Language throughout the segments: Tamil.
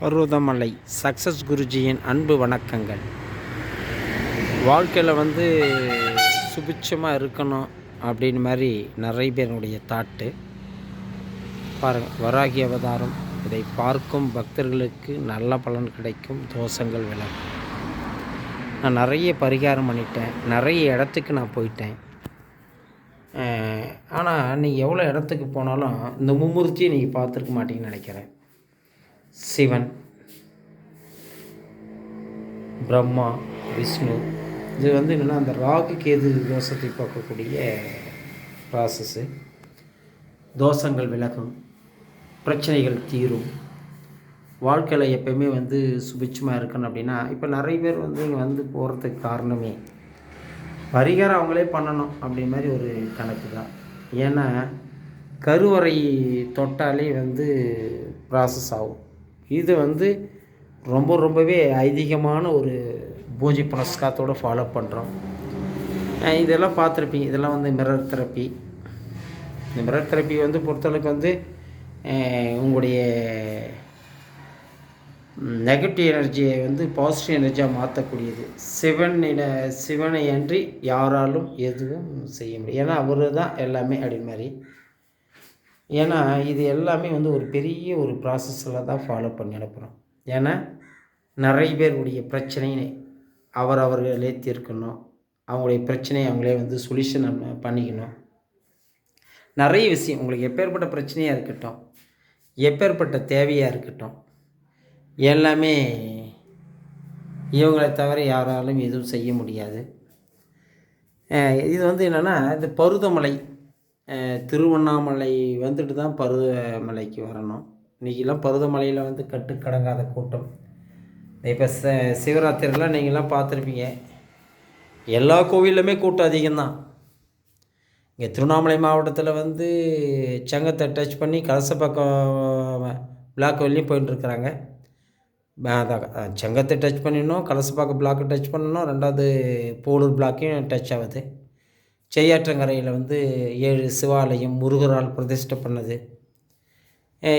பருவதமலை சக்ஸஸ் குருஜியின் அன்பு வணக்கங்கள். வாழ்க்கையில் வந்து சுபிட்சமாக இருக்கணும் அப்படின்னு மாதிரி நிறைய பேருடைய தாட்டு. பாருங்கள் வராகி அவதாரம். இதை பார்க்கும் பக்தர்களுக்கு நல்ல பலன் கிடைக்கும் தோஷங்கள் விலகும். நான் நிறைய பரிகாரம் பண்ணிட்டேன். நிறைய இடத்துக்கு நான் போயிட்டேன். ஆனால் நீங்கள் எவ்வளோ இடத்துக்கு போனாலும் இந்த மும்மூர்த்தியை நீங்கள் பார்த்துருக்க மாட்டீங்கன்னு நினைக்கிறேன். சிவன் பிரம்மா விஷ்ணு. இது வந்து என்னென்னா அந்த ராகு கேது தோஷத்தை பார்க்கக்கூடிய ப்ராசஸ்ஸு தோஷங்கள் விலகும் பிரச்சனைகள் தீரும். வாழ்க்கையில் எப்பயுமே வந்து சுபிட்சமாக இருக்கணும் அப்படின்னா இப்போ நிறைய பேர் வந்து இங்கே வந்து போகிறதுக்கு காரணமே பரிகாரம் அவங்களே பண்ணணும் அப்படி மாதிரி ஒரு கணக்கு தான். ஏன்னா கருவறை தொட்டாலே வந்து ப்ராசஸ் ஆகும். இது வந்து ரொம்ப ரொம்பவே ஐதீகமான ஒரு பூஜை புனஸ்காரத்தோடு ஃபாலோ பண்ணுறோம் இதெல்லாம் பார்த்துருப்பீங்க. இதெல்லாம் வந்து மிரர் தெரப்பி இந்த மிரர் தெரப்பி வந்து பொறுத்தளவுக்கு வந்து உங்களுடைய நெகட்டிவ் எனர்ஜியை வந்து பாசிட்டிவ் எனர்ஜியாக மாற்றக்கூடியது சிவன் சிவனை அன்றி யாராலும் எதுவும் செய்ய முடியும் ஏன்னா அவர் தான் எல்லாமே அப்படி மாதிரி. ஏன்னா இது எல்லாமே வந்து ஒரு பெரிய ஒரு ப்ராசஸில் தான் ஃபாலோ பண்ணி அனுப்புகிறோம் ஏன்னா நிறைய பேருடைய பிரச்சனையை அவர் அவர்களே தீர்க்கணும். அவங்களுடைய பிரச்சனையை அவங்களே வந்து சொல்யூஷன் நம்ம பண்ணிக்கணும். நிறைய விஷயம் உங்களுக்கு எப்பேற்பட்ட பிரச்சனையாக இருக்கட்டும் எப்பேற்பட்ட தேவையாக இருக்கட்டும் எல்லாமே இவங்களை தவிர யாராலும் எதுவும் செய்ய முடியாது. இது வந்து என்னென்னா இந்த பருதமலை திருவண்ணாமலை வந்துட்டு தான் பருவமலைக்கு வரணும். இன்றைக்கெல்லாம் பருவமலையில் வந்து கட்டுக்கடங்காத கூட்டம். இப்போ ச சிவராத்திரிலாம் நீங்கள்லாம் பார்த்துருப்பீங்க. எல்லா கோவிலுமே கூட்டம் அதிகம்தான். இங்கே திருவண்ணாமலை மாவட்டத்தில் வந்து சங்கத்தை டச் பண்ணி கலசப்பாக்கம் பிளாக் வழியும் போயிட்டுருக்குறாங்க அதான் சங்கத்தை டச் பண்ணிடணும் கலசப்பாக்கம் பிளாக்கை டச் பண்ணணும் ரெண்டாவது போலூர் பிளாக்கையும் டச் ஆகுது. செய்யாற்றங்கரையில் வந்து ஏழு சிவாலயம் முருகரால் பிரதிஷ்டை பண்ணது.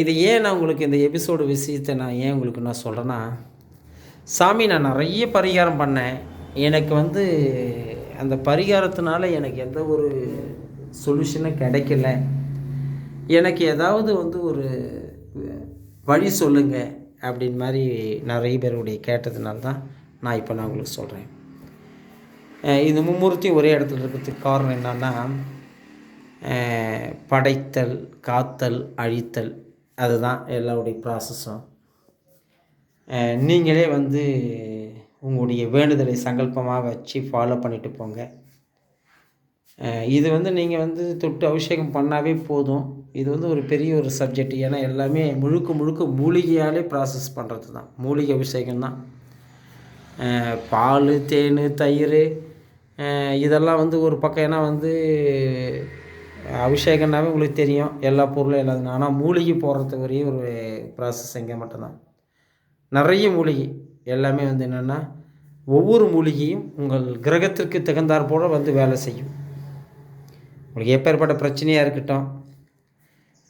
இது ஏன் நான் உங்களுக்கு இந்த எபிசோடு விஷயத்தை நான் ஏன் உங்களுக்கு நான் சொல்கிறேன்னா சாமி நான் நிறைய பரிகாரம் பண்ணேன். எனக்கு வந்து அந்த பரிகாரத்தினால எனக்கு எந்த ஒரு சொல்யூஷனும் கிடைக்கல. எனக்கு ஏதாவது வந்து ஒரு வழி சொல்லுங்கள் அப்படின்னு மாதிரி நிறைய பேருடைய கேட்டதுனால தான் நான் இப்போ நான் உங்களுக்கு சொல்கிறேன் இந்த மும்மூர்த்தி ஒரே இடத்துல இருக்கிறதுக்கு காரணம் என்னன்னா படைத்தல் காத்தல் அழித்தல் அதுதான் எல்லாருடைய ப்ராசஸும் நீங்களே வந்து உங்களுடைய வேண்டுதலை சங்கல்பமாக வச்சு ஃபாலோ பண்ணிட்டு போங்க. இது வந்து நீங்கள் வந்து தொட்டு அபிஷேகம் பண்ணாவே போதும். இது வந்து ஒரு பெரிய ஒரு சப்ஜெக்ட் ஏன்னா எல்லாமே முழுக்க முழுக்க மூலிகையாலே ப்ராசஸ் பண்ணுறது தான் மூலிகை அபிஷேகம் தான் பால் தேன் தயிர் இதெல்லாம் வந்து ஒரு பக்கம் ஏன்னா வந்து அபிஷேகம்னாவே உங்களுக்கு தெரியும் எல்லா பொருளும் எல்லாதுன்னு ஆனால் மூலிகை போடுறது ஒரே ஒரு ப்ராசஸ் இங்கே மட்டும்தான். நிறைய மூலிகை. எல்லாமே வந்து என்னென்னா ஒவ்வொரு மூலிகையும் உங்கள் கிரகத்திற்கு தகுந்தாற் போல் வந்து வேலை செய்யும். உங்களுக்கு எப்பேற்பட்ட பிரச்சனையாக இருக்கட்டும்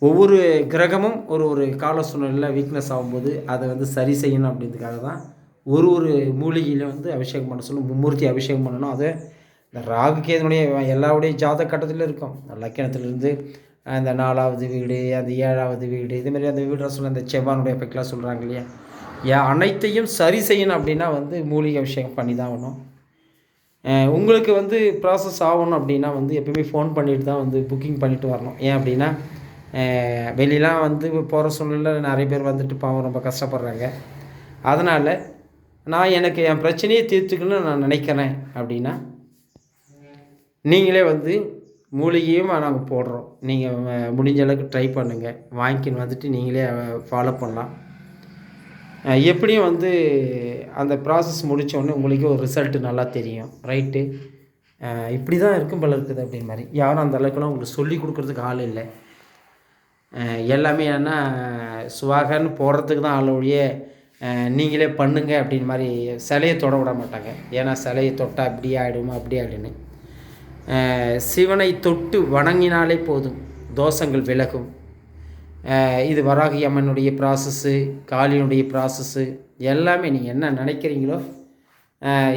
ஒவ்வொரு கிரகமும் ஒரு ஒரு கால சூழ்நிலையில் வீக்னஸ் ஆகும்போது அதை வந்து சரி செய்யணும் அப்படின்றதுக்காக தான் ஒரு ஒரு மூலிகையில் வந்து அபிஷேகம் பண்ண சொல்லணும். மும்மூர்த்தி அபிஷேகம் பண்ணணும். அதை இந்த ராகு கேதனுடைய எல்லாருடைய ஜாத கட்டத்தில் இருக்கும். லக்கணத்திலிருந்து அந்த நாலாவது வீடு அந்த ஏழாவது வீடு இதுமாரி அந்த வீடு சொல்ல அந்த செவ்வானுடைய எஃபெக்ட்லாம் சொல்கிறாங்க இல்லையா? ஏன் அனைத்தையும் சரி செய்யணும் அப்படின்னா வந்து மூலிகை அபிஷேகம் பண்ணி தான் ஆகணும். உங்களுக்கு வந்து ப்ராசஸ் ஆகணும் அப்படின்னா வந்து எப்பயுமே ஃபோன் பண்ணிட்டு தான் வந்து புக்கிங் பண்ணிட்டு வரணும். ஏன் அப்படின்னா வெளியெலாம் வந்து போகிற சூழ்நிலையில் நிறைய பேர் வந்துட்டு பாவம் ரொம்ப கஷ்டப்படுறாங்க. அதனால் நான் எனக்கு என் பிரச்சனையை தீர்த்துக்கணும்னு நான் நினைக்கிறேன் அப்படின்னா நீங்களே வந்து மூலிகையும் நாங்கள் போடுறோம். நீங்கள் முடிஞ்ச அளவுக்கு ட்ரை பண்ணுங்கள் வாங்கிக்கின்னு வந்துட்டு நீங்களே ஃபாலோ பண்ணலாம். எப்படியும் வந்து அந்த ப்ராசஸ் முடித்தோடனே உங்களுக்கே ஒரு ரிசல்ட்டு நல்லா தெரியும். ரைட்டு இப்படி தான் இருக்கும் போல இருக்குது அப்படின்னு மாதிரி. யாரும் அந்த அளவுக்குலாம் உங்களுக்கு சொல்லி கொடுக்குறதுக்கு ஆள் இல்லை. எல்லாமே ஏன்னா சுவாகன்னு போடுறதுக்கு தான் ஆளுடைய நீங்களே பண்ணுங்க அப்படின்னு மாதிரி சிலையை தொட விட மாட்டாங்க. ஏன்னா சிலையை தொட்டால் இப்படி ஆகிடுமா அப்படி ஆகிடுன்னு சிவனை தொட்டு வணங்கினாலே போதும். தோஷங்கள் விலகும். இது வராகி அம்மனுடைய ப்ராசஸ்ஸு காளியினுடைய ப்ராசஸ்ஸு எல்லாமே நீங்கள் என்ன நினைக்கிறீங்களோ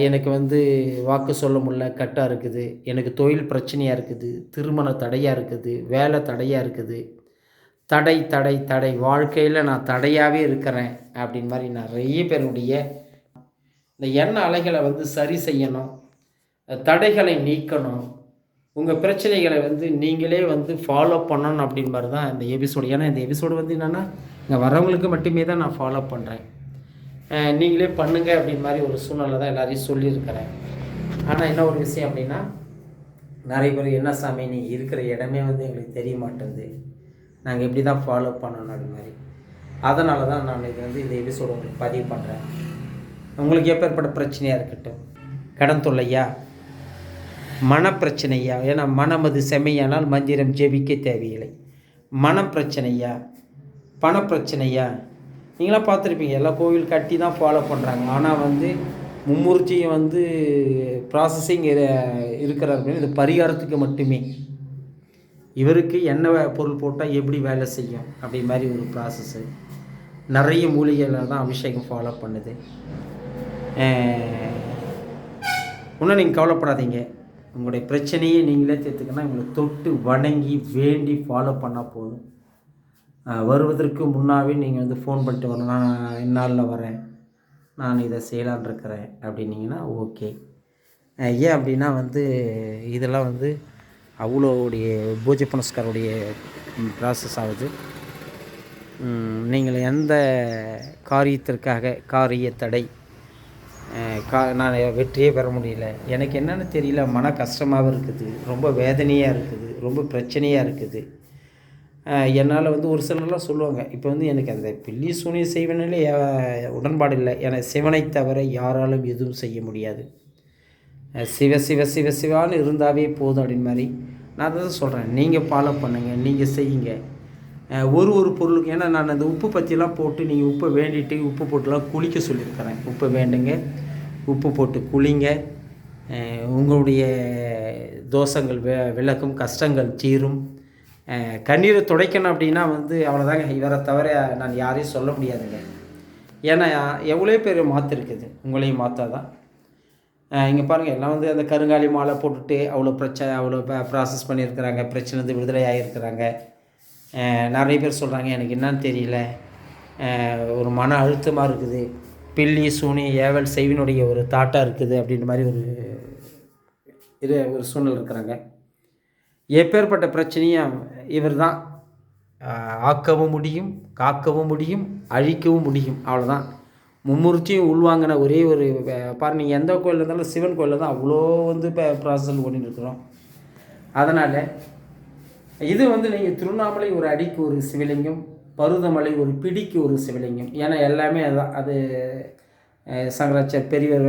எனக்கு வந்து வாக்கு சொல்ல முடியல கட்டாக இருக்குது. எனக்கு தொழில் பிரச்சனையாக இருக்குது. திருமண தடையாக இருக்குது. வேலை தடையாக இருக்குது. தடை தடை தடை. வாழ்க்கையில் நான் தடையாகவே இருக்கிறேன் அப்படின்னு மாதிரி நிறைய பேருடைய இந்த எண்ண அலைகளை வந்து சரி செய்யணும். தடைகளை நீக்கணும். உங்கள் பிரச்சனைகளை வந்து நீங்களே வந்து ஃபாலோ பண்ணணும் அப்படின்னு மாதிரி தான் இந்த எபிசோடு ஏன்னா இந்த எபிசோடு வந்து என்னென்னா இங்கே வரவங்களுக்கு மட்டுமே தான் நான் ஃபாலோ பண்ணுறேன் நீங்களே பண்ணுங்க அப்படின்னு மாதிரி ஒரு சூழ்நிலை தான் எல்லாரையும் சொல்லியிருக்கிறேன். ஆனால் என்ன ஒரு விஷயம் அப்படின்னா நிறைய பேர் என்ன சாமி நீ இருக்கிற இடமே வந்து எங்களுக்கு தெரிய மாட்டேங்குது. நாங்கள் எப்படி தான் ஃபாலோ பண்ணணும் அப்படி மாதிரி. அதனால தான் நான் இது வந்து இந்த எபிசோடு உங்களுக்கு பதிவு பண்ணுறேன் உங்களுக்கு எப்பேற்பட்ட பிரச்சனையாக இருக்கட்டும் கடன் தொல்லையா மனப்பிரச்சனையா? ஏன்னா மனமது செம்மையானால் மந்திரம் ஜெபிக்க தேவையில்லை. மனப்பிரச்சனையா பணப்பிரச்சனையா நீங்களாம் பார்த்துருப்பீங்க எல்லா கோவில் கட்டி தான் ஃபாலோ பண்ணுறாங்க ஆனால் வந்து மும்மூர்த்தியும் வந்து ப்ராசஸிங் இருக்கிறார் அப்படின்னு இது பரிகாரத்துக்கு மட்டுமே. இவருக்கு என்ன பொருள் போட்டால் எப்படி வேலை செய்யும்? அப்படி மாதிரி ஒரு ப்ராசஸ்ஸு நிறைய மூலிகைகளை தான் அபிஷேகம் ஃபாலோ பண்ணுது. இன்னும் நீங்கள் கவலைப்படாதீங்க. உங்களுடைய பிரச்சனையை நீங்களே தீர்த்துக்கணும் உங்களை தொட்டு வணங்கி வேண்டி ஃபாலோ பண்ணால் போதும். வருவதற்கு முன்னாவே நீங்கள் வந்து ஃபோன் பண்ணிட்டு வரணும். நான் இந்நாளில் வரேன். நான் இதை செய்யலான் இருக்கிறேன். அப்படின்னீங்கன்னா ஓகே ஏன் அப்படின்னா வந்து இதெல்லாம் வந்து அவ்வளோடைய பூஜை புனஸ்காருடைய ப்ராசஸ் ஆகுது. நீங்கள் எந்த காரியத்திற்காக காரிய தடை கா நான் வெற்றியே பெற முடியல. எனக்கு என்னென்னு தெரியல மன கஷ்டமாகவும் இருக்குது ரொம்ப வேதனையாக இருக்குது ரொம்ப பிரச்சனையாக இருக்குது. என்னால் வந்து ஒரு சிலர்லாம் சொல்லுவாங்க இப்போ வந்து எனக்கு அந்த பில்லி சூனிய செய்வனில் உடன்பாடு இல்லை. என சிவனை தவிர யாராலும் எதுவும் செய்ய முடியாது. சிவ சிவ சிவ சிவான்னு இருந்தாவே போதும் அப்படின்னு மாதிரி. நான் தான் சொல்கிறேன் நீங்கள் ஃபாலோ பண்ணுங்கள் நீங்கள் செய்யுங்க. ஒரு ஒரு பொருளுக்கு ஏன்னா நான் அந்த உப்பு பற்றிலாம் போட்டு நீங்கள் உப்பை வேண்டிட்டு உப்பு போட்டுலாம் குளிக்க சொல்லியிருக்கிறேன். உப்பை வேண்டுங்க. உப்பு போட்டு குளிங்க. உங்களுடைய தோஷங்கள் வெ விளக்கும் கஷ்டங்கள் தீரும். கண்ணீரை துடைக்கணும் அப்படின்னா வந்து அவ்வளோதாங்க இவரை தவிர நான் யாரையும் சொல்ல முடியாதுங்க. ஏன்னா எவ்வளோ பேர் மாற்றிருக்குது உங்களையும் மாற்றாதான் இங்கே பாருங்கள் எல்லாம் வந்து அந்த கருங்காலி மாலை போட்டுட்டு அவ்வளோ பிரச்சனை அவ்வளோ ப்ராசஸ் பண்ணியிருக்கிறாங்க. பிரச்சனை வந்து விடுதலை ஆகியிருக்கிறாங்க நிறைய பேர் சொல்கிறாங்க எனக்கு என்னன்னு தெரியல. ஒரு மன அழுத்தமாக இருக்குது. பில்லி சூனி ஏவல் செய்வினுடைய ஒரு தாட்டாக இருக்குது அப்படின்ற மாதிரி ஒரு இது ஒரு சூழ்நிலை இருக்கிறாங்க. எப்பேற்பட்ட பிரச்சனையும் இவர் தான் ஆக்கவும் முடியும் காக்கவும் முடியும் அழிக்கவும் முடியும். அவ்வளோதான் மும்மூர்த்தியும் உள்வாங்கின ஒரே ஒரு பாரு நீங்கள் எந்த கோயிலில் இருந்தாலும் சிவன் கோயிலில் தான் அவ்வளோ வந்து இப்போ ப்ராசஸ் பண்ணிட்டு இருக்கிறோம். அதனால் இது வந்து நீங்கள் திருவண்ணாமலை ஒரு அடிக்கு ஒரு சிவலிங்கம் பருவதமலை ஒரு பிடிக்கு ஒரு சிவலிங்கம். ஏன்னா எல்லாமே அதுதான் அது சங்கராச்சார் பெரியவர்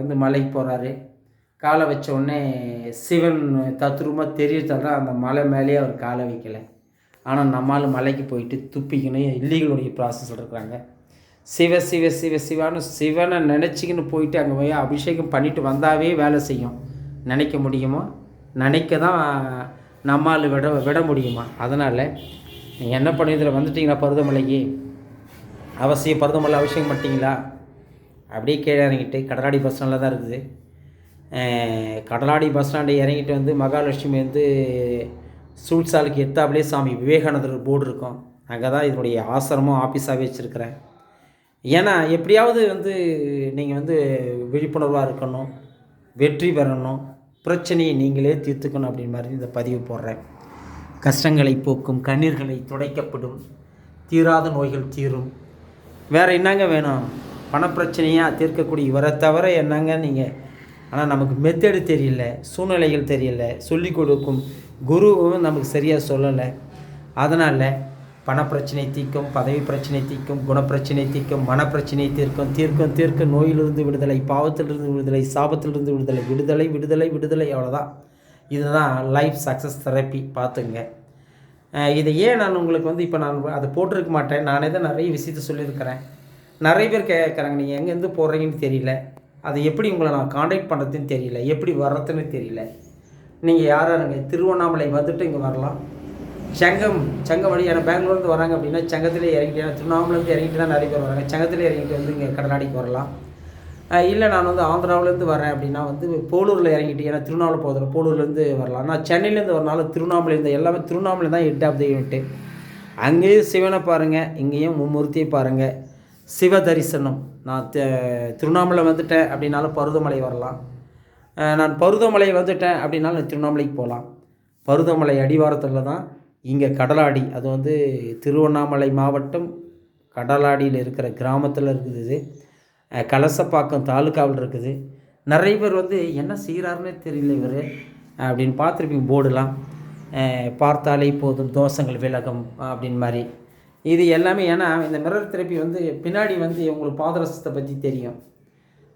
வந்து மலைக்கு போகிறாரு காலை வச்ச உடனே சிவன் தத்ரூபமாக தெரியறதால அந்த மலை மேலேயே அவர் காலை வைக்கலை. ஆனால் நம்மால் மலைக்கு போயிட்டு துப்பிக்கணும். இல்லீகளுடைய ப்ராசஸ் இருக்கிறாங்க. சிவ சிவ சிவ சிவான்னு சிவனை நினச்சிக்கின்னு போயிட்டு அங்கே போய் அபிஷேகம் பண்ணிட்டு வந்தாவே வேலை செய்யும். நினைக்க முடியுமா? நினைக்க தான் நம்மால் விட விட முடியுமா? அதனால் நீங்கள் என்ன பண்ணி இதில் வந்துட்டீங்களா பருதமலைக்கு அவசியம் பருதமலை அவசியம் பண்ணிட்டீங்களா அப்படியே கீழே இறங்கிட்டு கடலாடி பஸ் ஸ்டாண்டில் தான் இருக்குது. கடலாடி பஸ் ஸ்டாண்டு இறங்கிட்டு வந்து மகாலட்சுமி வந்து சூழ்ச்சாலுக்கு எத்தாப்லேயே சாமி விவேகானந்தர் போர்டு இருக்கும். அங்கே தான் இதனுடைய ஆசிரமம் ஆஃபீஸாகவே வச்சுருக்கிறேன். ஏன்னா எப்படியாவது வந்து நீங்கள் வந்து விழிப்புணர்வாக இருக்கணும் வெற்றி பெறணும். பிரச்சனையை நீங்களே தீர்த்துக்கணும் அப்படின்னு மாதிரி இந்த பதிவு போடுறேன். கஷ்டங்களை போக்கும் கண்ணீர்களை துடைக்கப்படும். தீராத நோய்கள் தீரும். வேறு என்னங்க வேணும்? பணப்பிரச்சனையாக தீர்க்கக்கூடிய இவரை தவிர என்னங்க நீங்கள் ஆனால் நமக்கு மெத்தடு தெரியல சூழ்நிலைகள் தெரியல. சொல்லிக் கொடுக்கும் குருவும் நமக்கு சரியாக சொல்லலை. அதனால் பணப்பிரச்சனை தீர்க்கும் பதவி பிரச்சனை தீர்க்கும் குணப்பிரச்சனை தீர்க்கும் மனப்பிரச்சனை தீர்க்கும் தீர்க்கும் தீர்க்கும் நோயிலிருந்து விடுதலை பாவத்திலிருந்து விடுதலை சாபத்திலிருந்து விடுதலை விடுதலை விடுதலை விடுதலை அவ்வளோதான் இதுதான் லைஃப் சக்ஸஸ் தெரப்பி பார்த்துங்க. இதை ஏன் நான் உங்களுக்கு வந்து இப்போ நான் அதை போட்டிருக்க மாட்டேன்? நானே தான் நிறைய விஷயத்த சொல்லியிருக்கிறேன். நிறைய பேர் கேட்குறாங்க நீங்கள் எங்கேருந்து போடுறீங்கன்னு தெரியல. அதை எப்படி உங்களை நான் காண்டாக்ட் பண்ணுறதுன்னு தெரியல. எப்படி வர்றதுன்னு தெரியல. நீங்கள் யாராருங்க திருவண்ணாமலை வந்துட்டு இங்கே வரலாம். சங்கம் சங்கம் வழி ஏன்னா பெங்களூர்லேருந்து வராங்க அப்படின்னா சங்கத்திலே இறங்கிட்டு திருவண்ணாமலேருந்து இறங்கிட்டு தான் நிறைய பேர் வராங்க. சங்கத்திலே இறங்கிட்டு வந்து இங்கே கடலாடிக்கு வரலாம். இல்லை நான் வந்து ஆந்திராவிலேருந்து வரேன் அப்படின்னா வந்து போலூரில் இறங்கிட்டு ஏன்னா திருவண்ணாமலை போதில் போலூர்லேருந்து வரலாம். நான் சென்னையிலேருந்து வரனால திருவண்ணாமலேருந்து எல்லாமே திருவண்ணாமலை தான் எட் ஆஃப் த யூனிட்டு அங்கேயும் சிவனை பாருங்கள் இங்கேயும் மும்மூர்த்தியை பாருங்கள் சிவ தரிசனம். நான் திருவண்ணாமலை வந்துட்டேன் அப்படின்னாலும் பருவமலை வரலாம். நான் பருவமலை வந்துட்டேன் அப்படின்னாலும் திருவண்ணாமலைக்கு போகலாம். பருவமலை அடிவாரத்தில் தான் இங்கே கடலாடி அது வந்து திருவண்ணாமலை மாவட்டம் கடலாடியில் இருக்கிற கிராமத்தில் இருக்குது இது. கலசப்பாக்கம் தாலுக்காவில் இருக்குது. நிறைய பேர் வந்து என்ன செய்கிறாருன்னே தெரியல இவர் அப்படின்னு பார்த்துருப்பீங்க போர்டுலாம். பார்த்தாலே போதும் தோஷங்கள் விளக்கம் அப்படின்னு மாதிரி. இது எல்லாமே ஏன்னா இந்த மிரர் தெரப்பி வந்து பின்னாடி வந்து உங்களுக்கு பாதரசத்தை பற்றி தெரியும்.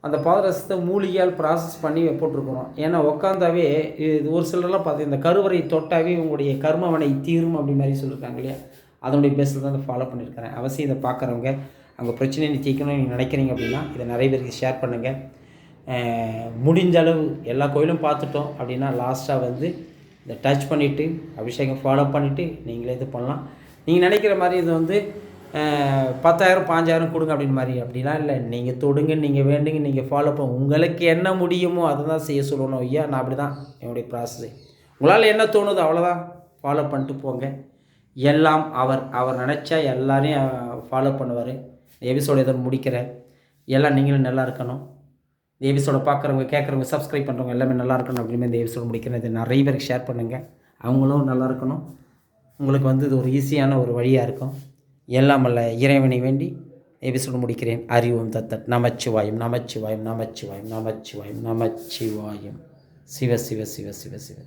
அந்த பாதரசத்தை மூலிகையால் ப்ராசஸ் பண்ணி போட்டிருக்கிறோம். ஏன்னா உக்காந்தாவே இது ஒரு சிலர்லாம் பார்த்து இந்த கருவறை தொட்டாவே உங்களுடைய கர்மவனை தீரும் அப்படி மாதிரி சொல்லியிருக்காங்க இல்லையா? அதனுடைய பேஸில் தான் அதை ஃபாலோ பண்ணியிருக்கிறேன். அவசியம் இதை பார்க்குறவங்க அவங்க பிரச்சனையை நீ தீர்க்கணும்னு நீங்கள் நினைக்கிறீங்க அப்படின்னா இதை நிறைய பேருக்கு ஷேர் பண்ணுங்கள் முடிஞ்ச அளவு எல்லா கோயிலும் பார்த்துட்டோம் அப்படின்னா லாஸ்ட்டாக வந்து இதை டச் பண்ணிவிட்டு அபிஷேகம் ஃபாலோ பண்ணிவிட்டு நீங்களே இது பண்ணலாம். நீங்கள் நினைக்கிற மாதிரி இது வந்து பத்தாயிரம் பாஞ்சாயிரம் கொடுங்க அப்படின்னு மாதிரி. அப்படிலாம் இல்லை. நீங்கள் தொடுங்க நீங்கள் வேண்டுங்க நீங்கள் ஃபாலோ பண்ண. உங்களுக்கு என்ன முடியுமோ அதை தான் செய்ய சொல்லணும் ஐயா. நான் அப்படி தான் என்னுடைய ப்ராசஸ் உங்களால் என்ன தோணுதோ அவ்வளோதான் ஃபாலோ பண்ணிட்டு போங்க. எல்லாம் அவர் அவர் நினச்சா எல்லாரையும் ஃபாலோ பண்ணுவார். எபிசோட இதை முடிக்கிறேன் எல்லாம் நீங்களும் நல்லா இருக்கணும். இந்த எபிசோட பார்க்குறவங்க கேட்குறவங்க சப்ஸ்கிரைப் பண்ணுறவங்க எல்லாமே நல்லா இருக்கணும் அப்படின்னு இந்த எபிசோட முடிக்கிறேன் இதை நிறைய பேருக்கு ஷேர் பண்ணுங்கள் அவங்களும் நல்லா இருக்கணும். உங்களுக்கு வந்து இது ஒரு ஈஸியான ஒரு வழியாக இருக்கும். எல்லாம் அல்ல இறைவனை வேண்டி எபிசோடு முடிக்கிறேன். அறிவும் தத்தட் நமச்சிவாயும் நமச்சிவாயும் நமச்சிவாயும் நமச்சிவாயும் நமச்சிவாயும். சிவ சிவ சிவ சிவ சிவ.